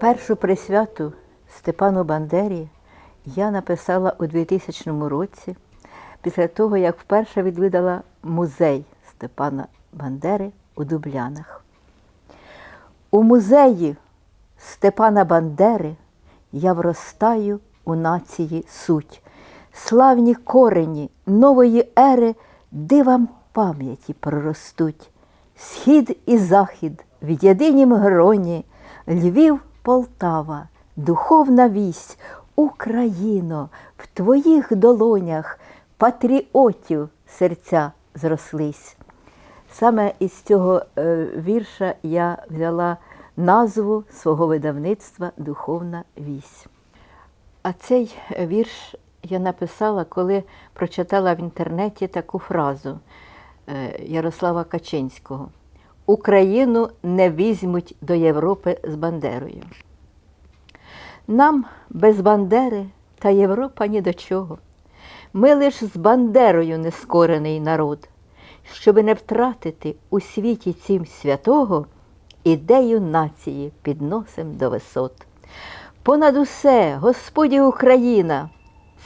Першу присвяту Степану Бандері я написала у 2000 році, після того, як вперше відвідала музей Степана Бандери у Дублянах. У музеї Степана Бандери я вростаю у нації суть, славні корені нової ери дивам пам'яті проростуть. Схід і захід в єдинім гроні, Львів, Полтава, духовна вісь, Україно, в твоїх долонях патріотів серця зрослись. Саме із цього е, вірша я взяла назву свого видавництва Духовна вісь. А цей вірш я написала, коли прочитала в інтернеті таку фразу е, Ярослава Качинського: Україну не візьмуть до Європи з Бандерою. Нам без Бандери та Європа ні до чого. Ми лиш з Бандерою нескорений народ, щоби не втратити у світі цім святого, ідею нації підносим до висот. Понад усе, Господі Україна,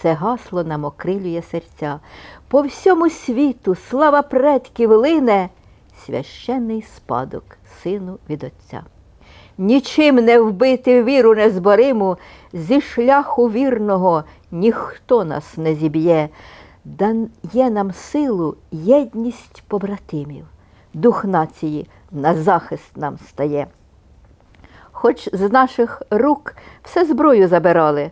це гасло нам окрилює серця. По всьому світу слава предків лине, священний спадок сину від Отця. Нічим не вбити віру незбориму, зі шляху вірного ніхто нас не зіб'є, дає нам силу єдність побратимів, дух нації на захист нам стає. Хоч з наших рук все зброю забирали,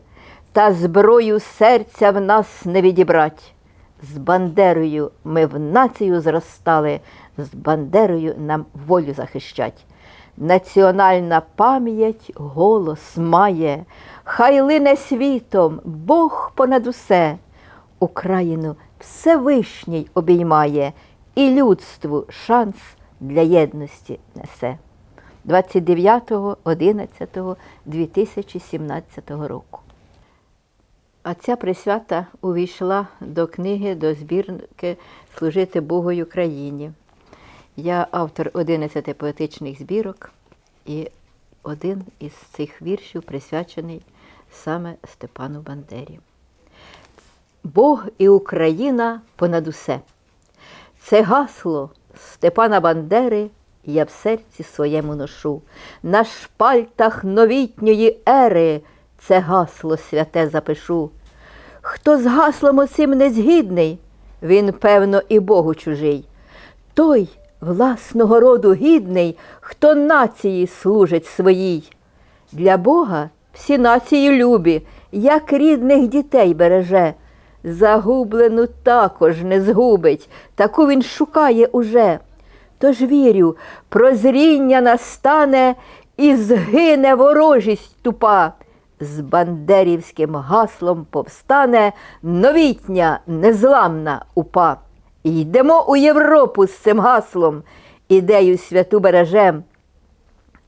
та зброю серця в нас не відібрать. З Бандерою ми в націю зростали, з Бандерою нам волю захищать. Національна пам'ять голос має, хай лине світом, Бог понад усе. Україну Всевишній обіймає і людству шанс для єдності несе. 29.11.2017 року. А ця присвята увійшла до книги, до збірки Служити Богу й Україні. Я автор 11 поетичних збірок, і один із цих віршів присвячений саме Степану Бандері. Бог і Україна понад усе. Це гасло Степана Бандери я в серці своєму ношу. На шпальтах новітньої ери це гасло святе запишу. Хто з гаслом оцим не згідний, він, певно, і Богу чужий. Той власного роду гідний, хто нації служить своїй. Для Бога всі нації любі, як рідних дітей береже. Загублену також не згубить, таку він шукає уже. Тож вірю, прозріння настане і згине ворожість тупа. З бандерівським гаслом повстане новітня незламна упа. Йдемо у Європу з цим гаслом, ідею святу бережем.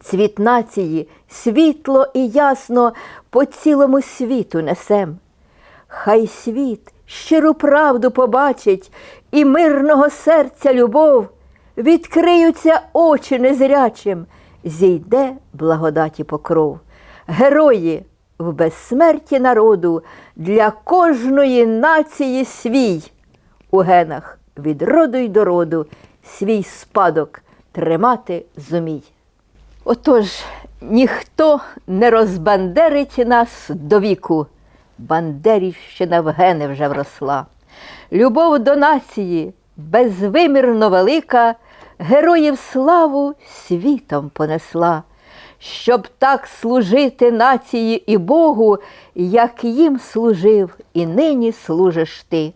Цвіт нації світло і ясно по цілому світу несем. Хай світ щиру правду побачить і мирного серця любов, відкриються очі незрячим, зійде благодаті покров. Герої в безсмерті народу для кожної нації свій у генах від роду й до роду свій спадок тримати зумій. Отож, ніхто не розбандерить нас до віку, Бандерівщина в гени вже вросла. Любов до нації безвимірно велика, героїв славу світом понесла, щоб так служити нації і Богу, як їм служив і нині служиш ти.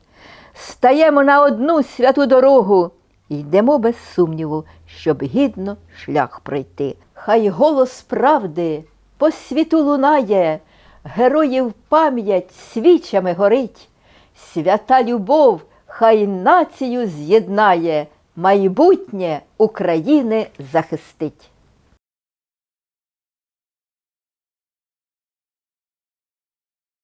Стаємо на одну святу дорогу, йдемо без сумніву, щоб гідно шлях пройти. Хай голос правди по світу лунає, героїв пам'ять свічами горить, свята любов хай націю з'єднає, майбутнє України захистить.